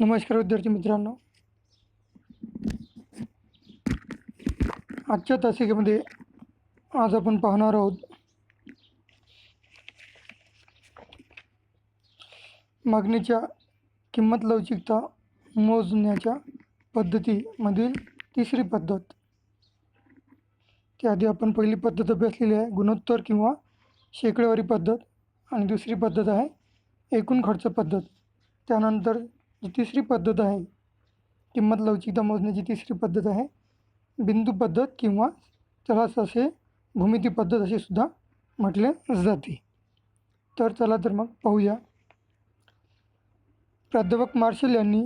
नमस्कार विद्यार्थी मित्रांनो. आजच्या तासिकेमध्ये आज आपण पाहणार आहोत मागणीच्या किंमत लवचिकता मोजण्याच्या पद्धतीमधील तिसरी पद्धत. त्याआधी आपण पहिली पद्धत अभ्यासलेली आहे गुणोत्तर किंवा शेकडेवारी पद्धत. आणि दुसरी पद्धत आहे एकूण खर्च पद्धत. त्यानंतर जी तिसरी पद्धत आहे किंमत लवचिकता मोजण्याची तिसरी पद्धत आहे बिंदू पद्धत किंवा त्याला असे भूमिती पद्धत असे सुद्धा म्हटले जाते. तर चला तर मग पाहूया. प्राध्यापक मार्शल यांनी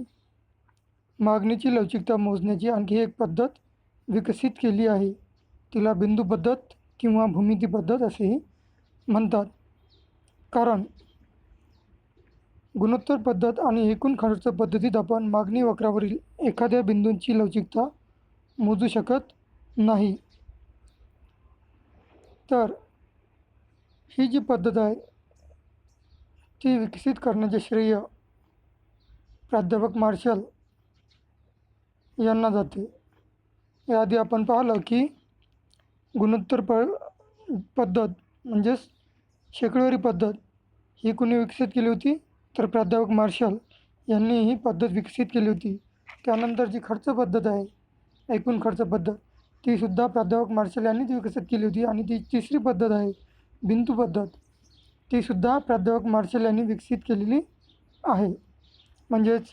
मागणीची लवचिकता मोजण्याची आणखी एक पद्धत विकसित केली आहे. तिला बिंदू पद्धत किंवा भूमिती पद्धत असेही म्हणतात. कारण गुणोत्तर पद्धत आणि एकूण खर्च पद्धतीत आपण मागणी वक्रावरील एखाद्या बिंदूंची लवचिकता मोजू शकत नाही. तर ही जी पद्धत आहे ती विकसित करण्याचे श्रेय प्राध्यापक मार्शल यांना जाते. याआधी आपण पाहिलं की गुणोत्तर प पद्धत म्हणजेच शेकडेवारी पद्धत ही कुणी विकसित केली होती? तर प्राध्यापक मार्शल यांनी ही पद्धत विकसित केली होती. त्यानंतर जी खर्च पद्धत आहे एकूण खर्च पद्धत तीसुद्धा प्राध्यापक मार्शल यांनीच विकसित केली होती आणि ती तिसरी पद्धत आहे बिंदू पद्धत तीसुद्धा प्राध्यापक मार्शल यांनी विकसित केलेली आहे. म्हणजेच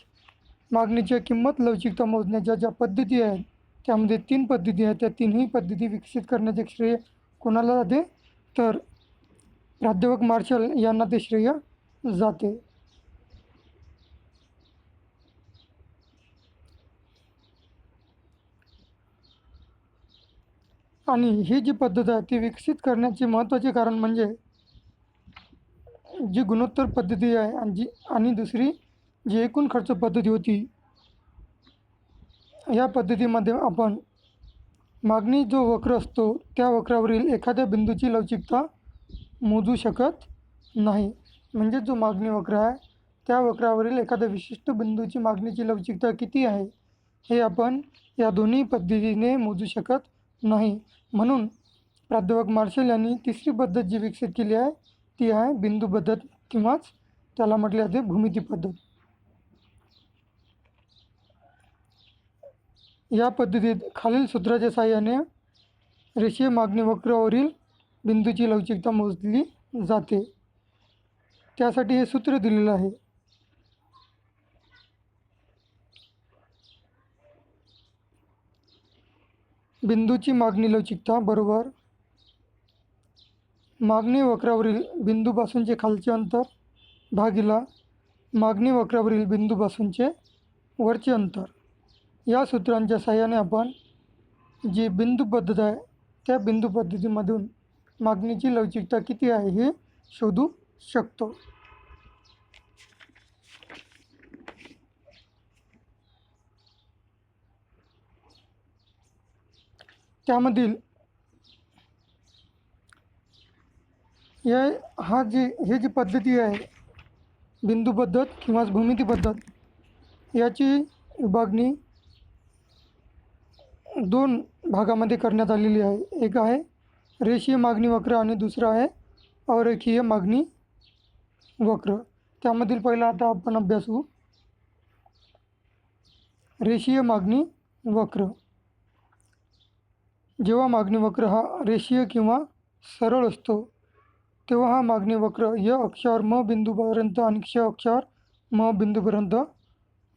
मागणीच्या किंमत लवचिकता मोजण्याच्या ज्या पद्धती आहेत त्यामध्ये तीन पद्धती आहेत. त्या तीनही पद्धती विकसित करण्याचे श्रेय कोणाला जाते? तर प्राध्यापक मार्शल यांना ते श्रेय जाते. आणि ही जी पद्धत आहे ती विकसित करण्याचे महत्त्वाचे कारण म्हणजे जी गुणोत्तर पद्धती आहे आणि जी आणि दुसरी जी एकूण खर्च पद्धती होती या पद्धतीमध्ये आपण मागणी जो वक्र असतो त्या वक्रावरील एखाद्या बिंदूची लवचिकता मोजू शकत नाही. म्हणजे जो मागणी वक्र आहे त्या वक्रावरील एखाद्या विशिष्ट बिंदूची मागणीची लवचिकता किती आहे हे आपण या दोन्ही पद्धतीने मोजू शकत नाही. म्हणून प्राध्यापक मार्शल यांनी तिसरी पद्धत जी विकसित केली आहे ती आहे बिंदू पद्धत किंवाच त्याला म्हटले जाते भूमिती पद्धत. या पद्धतीत खालील सूत्राच्या साहाय्याने रेषीय मागणी वक्रावरील बिंदूची लवचिकता मोजली जाते. त्यासाठी हे सूत्र दिलेलं आहे. बिंदूची मागणी लवचिकता बरोबर. मागणी वक्रावरील बिंदूपासूनचे खालचे अंतर भागीला मागणी वक्रावरील बिंदूपासूनचे वरचे अंतर. या सूत्रांच्या सहाय्याने आपण जी बिंदू पद्धत आहे त्या बिंदू पद्धतीमधून मागणीची लवचिकता किती आहे हे शोधू शकतो. त्यामधील या हा जे हे जी पद्धती आहे बिंदू पद्धत किंवा भूमिती पद्धत याची विभागणी दोन भागामध्ये करण्यात आलेली आहे. एक आहे रेषीय मागणी वक्र आणि दुसरं आहे अरेखीय मागणी वक्र. त्यामधील पहिला आता आपण अभ्यासू. रेषीय मागणी वक्र. जेव्हा मागणी वक्र हा रेषीय किंवा सरळ असतो तेव्हा हा मागणी वक्र य अक्षावर म बिंदूपर्यंत आणि क्ष अक्षावर म बिंदूपर्यंत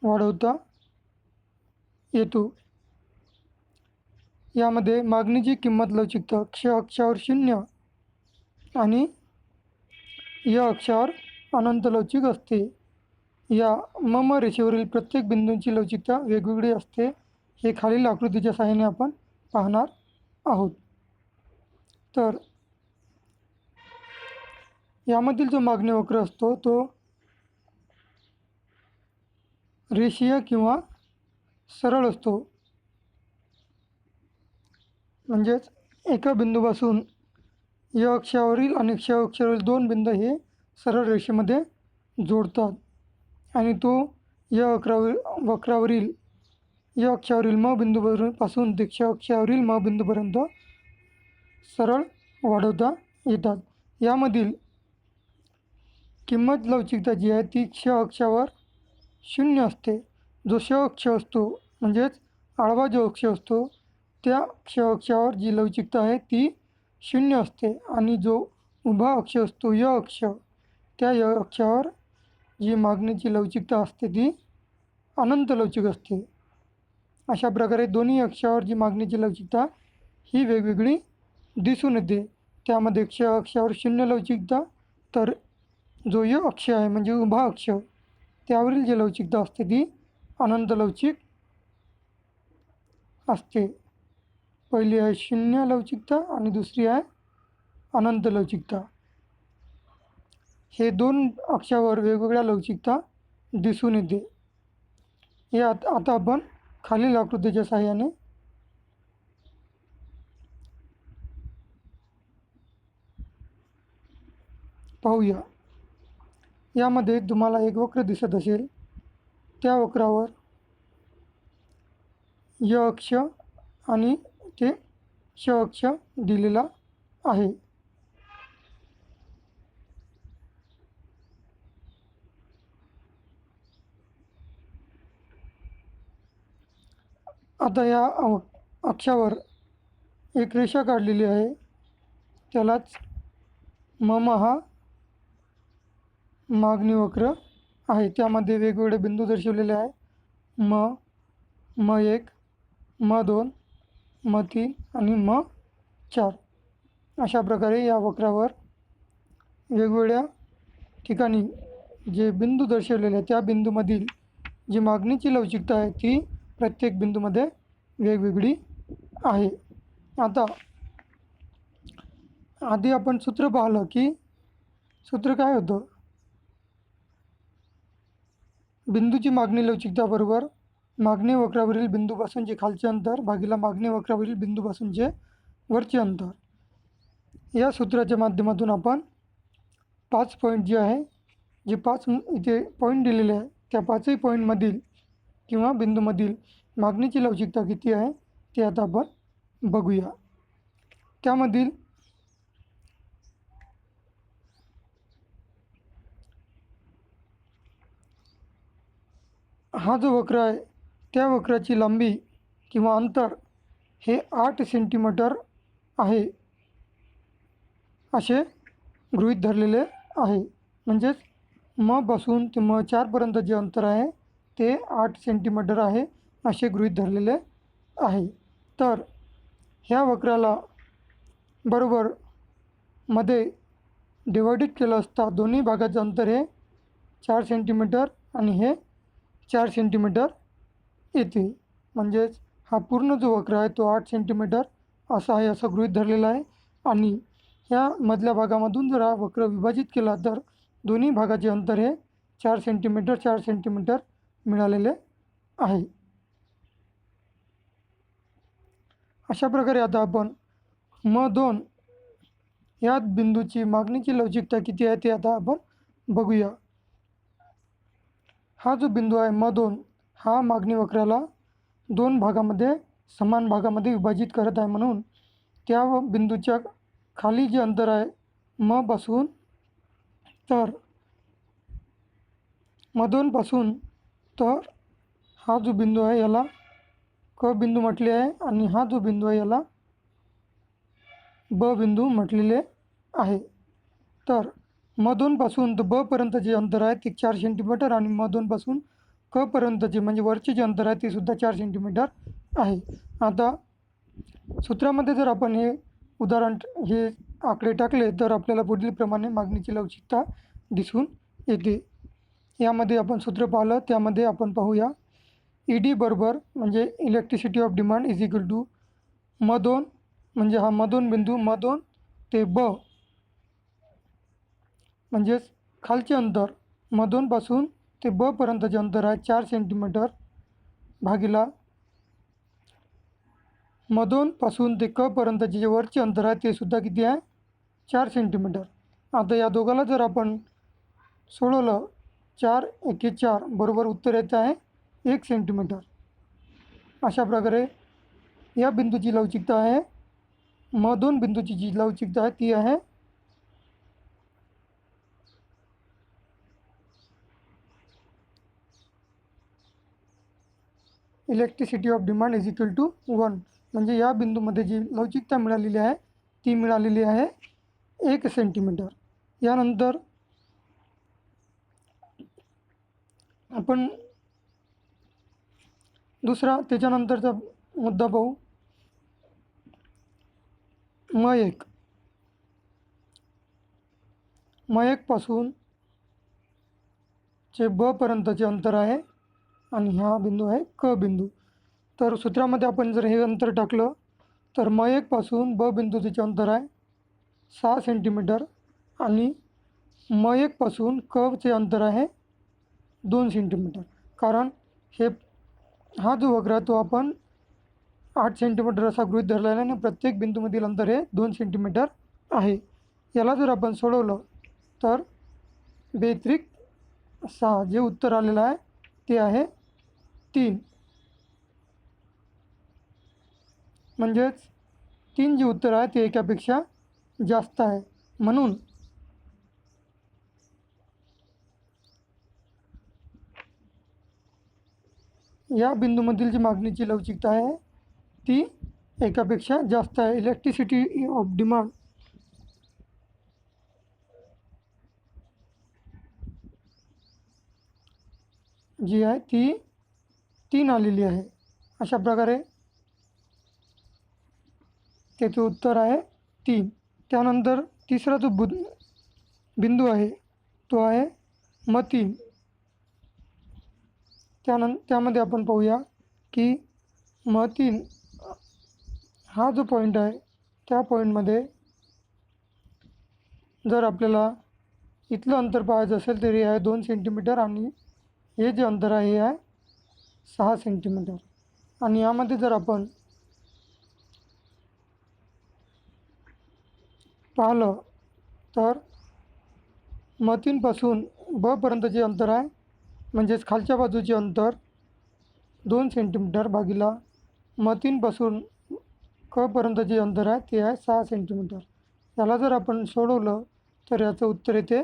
वाढवता येतो. यामध्ये मागणीची किंमत लवचिकता क्ष अक्षावर शून्य आणि य अक्षावर अनंत लवचिक असते. या म म रेषेवरील प्रत्येक बिंदूंची लवचिकता वेगवेगळी असते. हे खालील आकृतीच्या सहाय्याने आपण पाहणार आहोत. तर यामधील जो मागणी वक्र असतो तो रेषीय किंवा सरळ असतो. म्हणजेच एका बिंदूपासून य अक्षावरील आणि क्ष अक्षावरील दोन बिंदू हे सरळ रेषेमध्ये जोडतात आणि तो या अकरावर वक्रावरील या अक्षावरील म बिंदूपासून दीक्षा ते क्ष अक्षावरील म बिंदूपर्यंत सरळ वाढवता येतात. यामधील किंमत लवचिकता जी आहे ती क्ष अक्षावर शून्य असते. जो क्ष अक्ष असतो म्हणजेच आळवा जो अक्ष असतो त्या क्ष अक्षावर जी लवचिकता आहे ती शून्य असते. आणि जो उभा अक्ष असतो य अक्ष त्या य अक्षावर जी मागणीची लवचिकता असते ती अनंत लवचिक असते. अशा प्रकारे दोन्ही अक्षावर जी मागणीची लवचिकता ही वेगवेगळी दिसून येते. त्यामध्ये क्ष अक्षावर शून्य लवचिकता तर जो य अक्ष आहे म्हणजे उभा अक्ष त्यावरील जी लवचिकता असते ती अनंत लवचिक असते. पहिली आहे शून्य लवचिकता आणि दुसरी आहे अनंत लवचिकता. हे दोन अक्षावर वेगवेगळ्या लवचिकता दिसून येते. हे आता आता आपण खालील आकृतीच्या सहाय्याने पाहूया. यामध्ये तुम्हाला एक वक्र दिसत असेल. त्या वक्रावर य अक्ष आणि ते श अक्ष दिलेला आहे. आता या अव अक्षावर एक रेषा काढलेली आहे. त्यालाच मम हा मागणी वक्र आहे. त्यामध्ये वेगवेगळे बिंदू दर्शवलेले आहे. म म एक म दोन म तीन आणि म चार. अशा प्रकारे या वक्रावर वेगवेगळ्या ठिकाणी जे बिंदू दर्शवलेले आहे त्या बिंदूमधील जी मागणीची लवचिकता आहे ती प्रत्येक बिंदूमध्ये वेगवेगळी आहे. आता आधी आपण सूत्र पाहिलं की सूत्र काय होतं? बिंदूची मागणी लवचिकता बरोबर मागणी वक्रावरील बिंदूपासून जे खालचे अंतर भागीला मागणी वक्रावरील बिंदूपासूनचे वरचे अंतर. या सूत्राच्या माध्यमातून आपण पाच पॉईंट जे आहे जे पाच इथे पॉईंट दिलेले आहे त्या पाचही पॉईंटमधील किंवा बिंदूमधील मागणीची लवचिकता किती आहे ते आता आपण बघूया. त्यामधील हा जो वक्र आहे त्या वक्राची लांबी किंवा अंतर हे आठ सेंटीमीटर आहे असे गृहीत धरलेले आहे. म्हणजेच म पासून ते म चारपर्यंत जे अंतर आहे ते आठ सेंटीमीटर आहे असे गृहीत धरलेले आहे. तर ह्या वक्राला बरोबर मध्ये डिवायडेड केलं असता दोन्ही भागाचं अंतर हे चार सेंटीमीटर आणि हे चार सेंटीमीटर येते. म्हणजेच हा पूर्ण जो वक्र आहे तो आठ सेंटीमीटर असा आहे असं गृहीत धरलेला आहे. आणि ह्या मधल्या भागामधून जर हा वक्र विभाजित केला तर दोन्ही भागाचे अंतर हे चार सेंटीमीटर चार सेंटीमीटर मिळालेले आहे. अशा प्रकारे आता आपण म दोन या बिंदूची मागणीची लवचिकता किती आहे ते आता आपण बघूया. हा जो बिंदू आहे म दोन हा मागणी वक्राला दोन भागामध्ये समान भागामध्ये विभाजित करत आहे म्हणून त्या बिंदूच्या खाली जे अंतर आहे म पासून तर म दोनपासून तर हा जो बिंदू आहे याला क बिंदू म्हटले आहे आणि हा जो बिंदू आहे याला ब बिंदू म्हटलेले आहे. तर म दोनपासून तर बपर्यंत जे अंतर आहे ते चार सेंटीमीटर आणि म दोनपासून कपर्यंतचे म्हणजे वरचे जे अंतर आहे ते सुद्धा चार सेंटीमीटर आहे. आता सूत्रामध्ये जर आपण हे उदाहरण हे आकडे टाकले तर आपल्याला पुढील प्रमाणे मागणीची लवचिकता दिसून येते. यामध्ये आपण सूत्र पाहिलं त्यामध्ये आपण पाहूया. ई डी बरोबर म्हणजे electricity of demand is equal to म दोन म्हणजे हा म दोन बिंदू म दोन ते ब. म्हणजेच खालचे अंतर म दोनपासून ते बपर्यंतचे अंतर आहे चार सेंटीमीटर भागीला म दोनपासून ते कपर्यंतचे जे वरचे अंतर आहे ते सुद्धा किती आहे? चार सेंटीमीटर आता या दोघाला जर आपण सोडवलं चार, एके चार बरोबर उत्तर येत आहे. एक सेंटीमीटर अशा प्रकारे या बिंदूची लवचिकता आहे. म दोन बिंदूची जी लवचिकता आहे, ती आहे. Electricity of demand is equal to one म्हणजे या बिंदूमध्ये जी लवचिकता मिळालेली आहे, ती मिळालेली आहे एक सेंटीमीटर यानंतर आपण दुसरा त्याच्यानंतरचा मुद्दा पाहू. म एक म एकपासून चे ब पर्यंतचे अंतर आहे आणि हा बिंदू आहे क बिंदू. तर सूत्रामध्ये आपण जर हे अंतर टाकलं तर म एकपासून ब बिंदूचे अंतर आहे सहा सेंटीमीटर आणि म एकपासून कचे अंतर आहे दोन सेंटीमीटर कारण हे हा जो वक्र आहे तो आपण आठ सेंटीमीटर असा गृहीत धरलेला आहे आणि प्रत्येक बिंदूमधील अंतर हे दोन सेंटीमीटर आहे. याला जर आपण सोडवलं तर बेत्रिक सहा जे उत्तर आलेलं आहे ते आहे तीन. म्हणजेच तीन जे उत्तर आहे ते एकापेक्षा जास्त आहे. म्हणून या बिंदूमधील जी मागणीची लवचिकता आहे ती एकापेक्षा जास्त आहे. इलेक्ट्रिसिटी ऑफ डिमांड जी आहे ती तीन आलेली आहे. अशा प्रकारे त्याचं उत्तर आहे तीन. त्यानंतर तिसरा जो बुद बिंदू आहे तो आहे म तीन. त्यानं त्यामध्ये आपण पाहूया की म तीन हा जो पॉईंट आहे त्या पॉईंटमध्ये जर आपल्याला इथलं अंतर पाहायचं असेल तर हे आहे दोन सेंटीमीटर आणि हे जे अंतर आहे हे आहे सहा सेंटीमीटर आणि यामध्ये जर आपण पाहिलं तर मतींपासून बपर्यंत जे अंतर आहे म्हणजेच खालच्या बाजूचे अंतर दोन सेंटीमीटर भागीला म तीनपासून कपर्यंत जे अंतर आहे ते आहे सहा सेंटीमीटर. याला जर आपण सोडवलं तर याचं उत्तर येते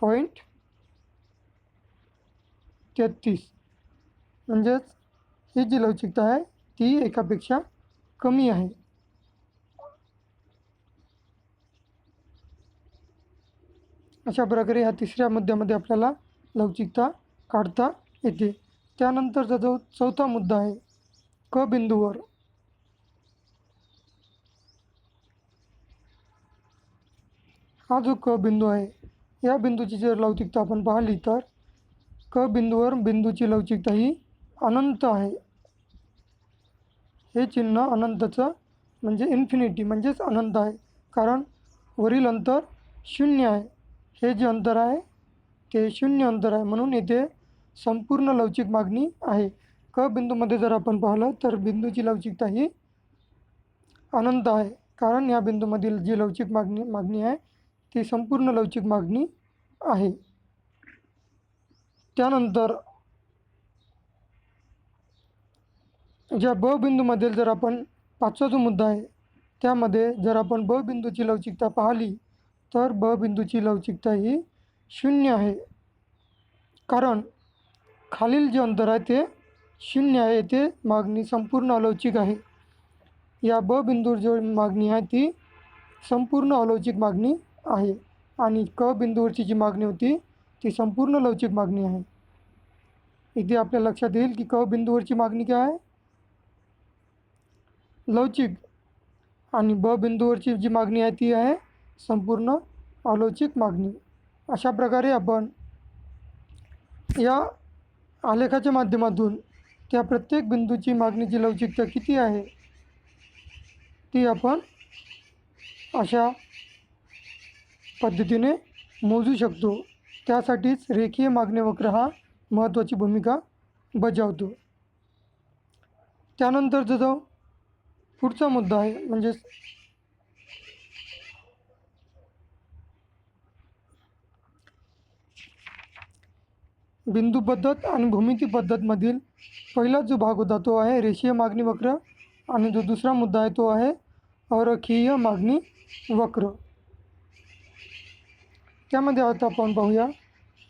पॉईंट तेहतीस. म्हणजेच ही जी लवचिकता आहे ती एकापेक्षा कमी आहे. अशा प्रकारे ह्या तिसऱ्या मुद्द्यामध्ये आपल्याला लवचिकता काढता येते. त्यानंतरचा जो चौथा मुद्दा आहे क बिंदूवर. हा जो क बिंदू आहे या बिंदूची जर लवचिकता आपण पाहिली तर क बिंदूवर बिंदूची लवचिकता ही अनंत आहे. हे चिन्ह अनंतचं म्हणजे इन्फिनिटी म्हणजेच अनंत आहे. कारण वरील अंतर शून्य आहे. हे जे अंतर आहे ते शून्य अंतर आहे. म्हणून येथे संपूर्ण लवचिक मागणी आहे. क बिंदूमध्ये जर आपण पाहिलं तर बिंदूची लवचिकता ही अनंत आहे. कारण या बिंदूमधील जी लवचिक मागणी मागणी आहे ती संपूर्ण लवचिक मागणी आहे. त्यानंतर ज्या ब बिंदूमधील जर आपण पाचवा जो मुद्दा आहे त्यामध्ये जर आपण ब बिंदूची लवचिकता पाहिली तर ब बिंदूची लवचिकता ही शून्य आहे. कारण खालील जे अंतर आहे ते शून्य आहे ते मागणी संपूर्ण अलौचिक आहे. या ब बिंदूवर जो मागणी आहे ती संपूर्ण अलौचिक मागणी आहे आणि क बिंदूवरची जी मागणी होती ती संपूर्ण लवचिक मागणी आहे. इथे आपल्या लक्षात येईल की क बिंदूवरची मागणी काय आहे? लवचिक आणि ब बिंदूवरची जी मागणी आहे ती आहे संपूर्ण अलौचिक मागणी. अशा प्रकारे आपण या आलेखाच्या माध्यमातून त्या प्रत्येक बिंदूची मागणीची लवचिकता किती आहे ती आपण अशा पद्धतीने मोजू शकतो. त्यासाठीच रेखीय मागणी वक्र हा महत्त्वाची भूमिका बजावतो. त्यानंतर जो पुढचा मुद्दा आहे म्हणजेच बिंदू पद्धत आणि भूमिती पद्धतमधील पहिला जो भाग होता तो आहे रेषीय मागणी वक्र आणि जो दुसरा मुद्दा आहे तो आहे अरेखीय मागणी वक्र. त्यामध्ये आता आपण पाहूया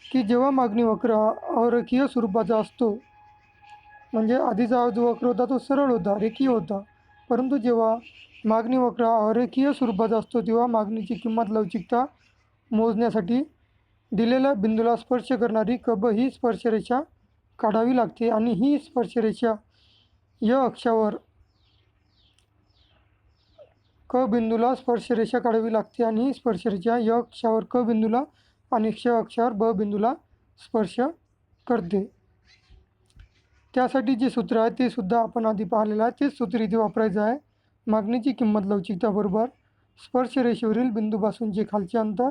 की जेव्हा मागणी वक्र हा अरेखीय स्वरूपाचा असतो म्हणजे आधीचा जो वक्र होता तो सरळ होता रेखीय होता. परंतु जेव्हा मागणी वक्र हा अरेखीय स्वरूपाचा असतो तेव्हा मागणीची किंमत लवचिकता मोजण्यासाठी दिलेल्या बिंदूला स्पर्श करणारी कब ही स्पर्शरेषा काढावी लागते आणि ही स्पर्शरेषा य अक्षावर क बिंदूला स्पर्शरेषा काढावी लागते आणि ही स्पर्शरेषा य अक्षावर क बिंदूला आणि क्ष अक्षावर ब बिंदूला स्पर्श करते. त्यासाठी जे सूत्र आहे ते सुद्धा आपण आधी पाहिलेलं आहे. तेच सूत्र इथे वापरायचं आहे. मागणीची किंमत लवचिकता बरोबर स्पर्शरेषेवरील बिंदूपासूनचे खालचे अंतर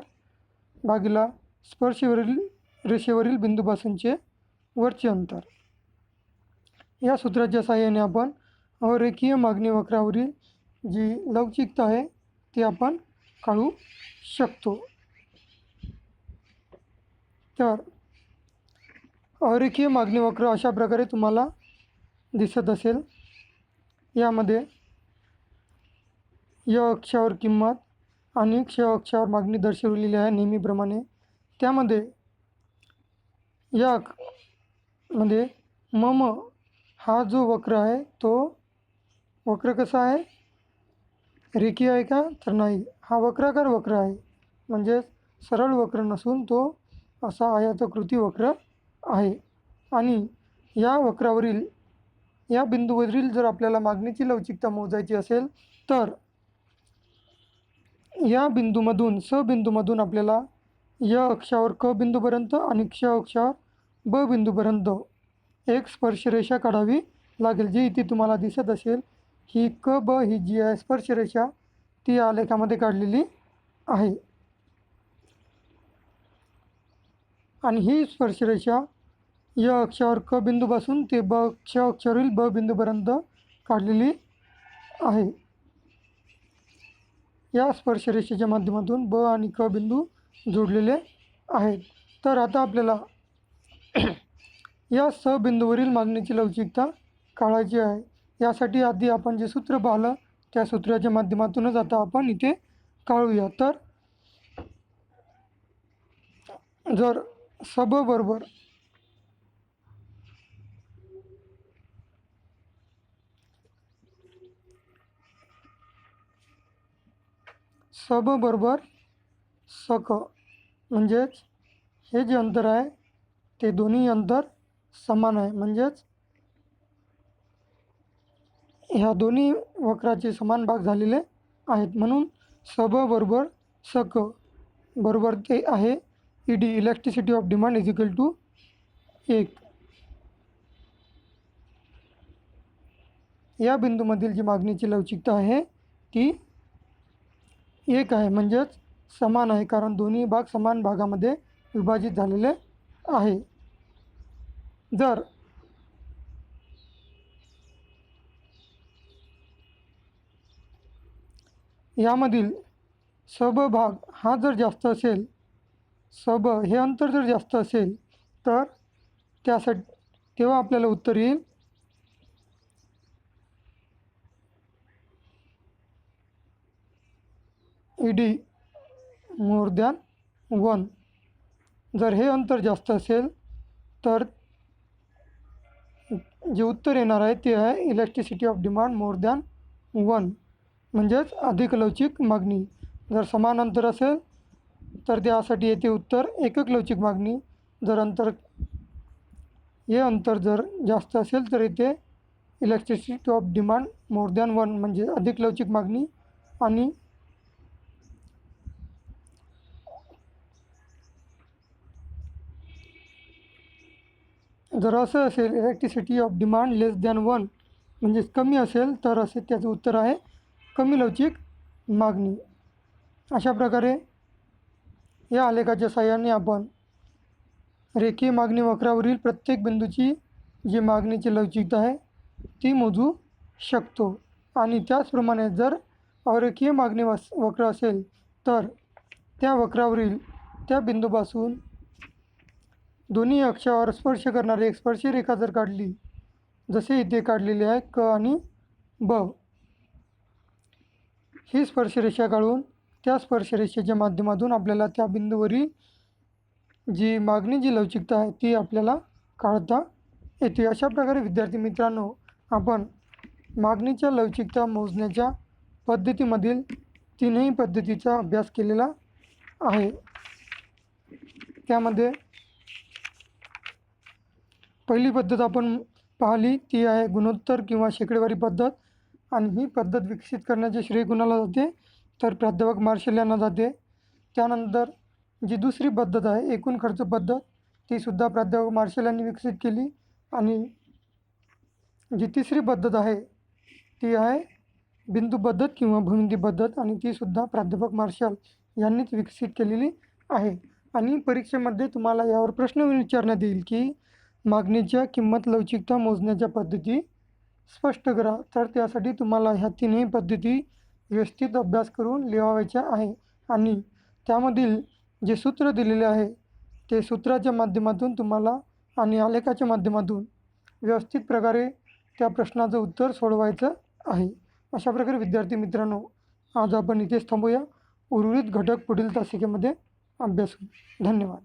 भागीला स्पर्शवरील रेषेवरील बिंदूपासूनचे वरचे अंतर. या सूत्राच्या साहाय्याने आपण अरेखीय मागणी वक्रावरील जी लवचिकता आहे ती आपण काढू शकतो. तर अरेखीय मागणी वक्र अशा प्रकारे तुम्हाला दिसत असेल. यामध्ये य अक्षावर किंमत आणि क्ष अक्षावर मागणी दर्शवलेली आहे. नेहमीप्रमाणे त्यामध्ये याकमध्ये मम हा जो वक्र आहे तो वक्र कसा आहे? रेखीय आहे का? तर नाही. हा वक्राकार वक्र आहे. म्हणजेच सरळ वक्र नसून तो असा आयातकृती वक्र आहे. आणि या वक्रावरील या बिंदूवरील जर आपल्याला मागणीची लवचिकता मोजायची असेल तर या बिंदूमधून स बिंदूमधून आपल्याला य अक्षावर क बिंदूपर्यंत आणि क्ष अक्षावर ब बिंदूपर्यंत. एक स्पर्शरेषा काढावी लागेल जी इथे तुम्हाला दिसत असेल. ही क ब ही जी आहे स्पर्शरेषा ती आलेखामध्ये काढलेली आहे. आणि ही स्पर्शरेषा य अक्षावर क बिंदूपासून ते ब क्ष अक्षावरील ब बिंदूपर्यंत काढलेली आहे. या स्पर्शरेषेच्या माध्यमातून ब आणि क बिंदू जोडलेले आहेत. तर आता आपल्याला या सहबिंदूवरील मागणीची लवचिकता काढायची आहे. यासाठी आधी आपण जे सूत्र पाहिलं त्या सूत्राच्या माध्यमातूनच आता आपण इथे काढूया. तर जर सब बरोबर सब बरोबर सक म्हणजेच हे जे अंतर आहे ते दोन्ही अंतर समान आहे. म्हणजेच ह्या दोन्ही वक्राचे समान भाग झालेले आहेत. म्हणून सब बरोबर सक बरोबर ते आहे. E D electricity of demand is equal to एक. या बिंदूमधील जी मागणीची लवचिकता आहे ती एक आहे. म्हणजेच समान आहे कारण दोन्ही भाग समान भागामध्ये विभाजित झालेले आहे. जर यामधील सब भाग हा जर जास्त असेल सब हे अंतर जर जास्त असेल तर त्यासाठी तेव्हा आपल्याला उत्तर येईल. E D more than one जर हे अंतर जास्त असेल तर जे उत्तर येणार आहे ते आहे electricity of demand more than one म्हणजेच अधिक लवचिक मागणी. जर समान अंतर असेल तर त्यासाठी येते उत्तर एकक लवचिक मागणी. जर अंतर हे अंतर जर जास्त असेल तर येते electricity of demand more than one म्हणजे अधिक लवचिक मागणी आणि जर असं असेल electricity of demand less than one म्हणजेच कमी असेल तर असे त्याचं उत्तर आहे कमी लवचिक मागणी. अशा प्रकारे या आलेखाच्या सहाय्याने आपण रेखीय मागणी वक्रावरील प्रत्येक बिंदूची जी मागणीची लवचिकता आहे ती मोजू शकतो. आणि त्याचप्रमाणे जर अरेखीय मागणी वस वक्र असेल तर त्या वक्रावरील त्या बिंदूपासून दोन्ही अक्षावर स्पर्श करणारी एक स्पर्शरेखा जर काढली जसे इथे काढलेली आहे क आणि ब. ही स्पर्शरेषा काढून त्या स्पर्शरेषेच्या माध्यमातून आपल्याला त्या बिंदूवरील जी मागणी जी लवचिकता आहे ती आपल्याला काढता येते. अशा प्रकारे विद्यार्थी मित्रांनो आपण मागणीच्या लवचिकता मोजण्याच्या पद्धतीमधील तीनही पद्धतीचा अभ्यास केलेला आहे. त्यामध्ये पहिली पद्धत आपण पाहिली ती आहे गुणोत्तर किंवा शेकडेवारी पद्धत. आणि ही पद्धत विकसित करण्याचे श्रेय कुणाला जाते? तर प्राध्यापक मार्शल यांना जाते. त्यानंतर जी दुसरी पद्धत आहे एकूण खर्च पद्धत तीसुद्धा प्राध्यापक मार्शल यांनी विकसित केली. आणि जी तिसरी पद्धत आहे ती आहे बिंदू पद्धत किंवा भूमिती पद्धत. आणि तीसुद्धा प्राध्यापक मार्शल यांनीच विकसित केलेली आहे. आणि परीक्षेमध्ये तुम्हाला यावर प्रश्न विचारण्यात येईल की मागणीच्या किंमत लवचिकता मोजण्याच्या पद्धती स्पष्ट करा. तर त्यासाठी तुम्हाला ह्या तीनही पद्धती व्यवस्थित अभ्यास करून लिहावायच्या आहे आणि त्यामधील जे सूत्र दिलेले आहे ते सूत्राच्या माध्यमातून तुम्हाला आणि आलेखाच्या माध्यमातून व्यवस्थित प्रकारे त्या प्रश्नाचं उत्तर सोडवायचं आहे. अशा प्रकारे विद्यार्थी मित्रांनो आज आपण इथेच थांबूया. उर्वरित घटक पुढील तासिकेमध्ये अभ्यासू. धन्यवाद.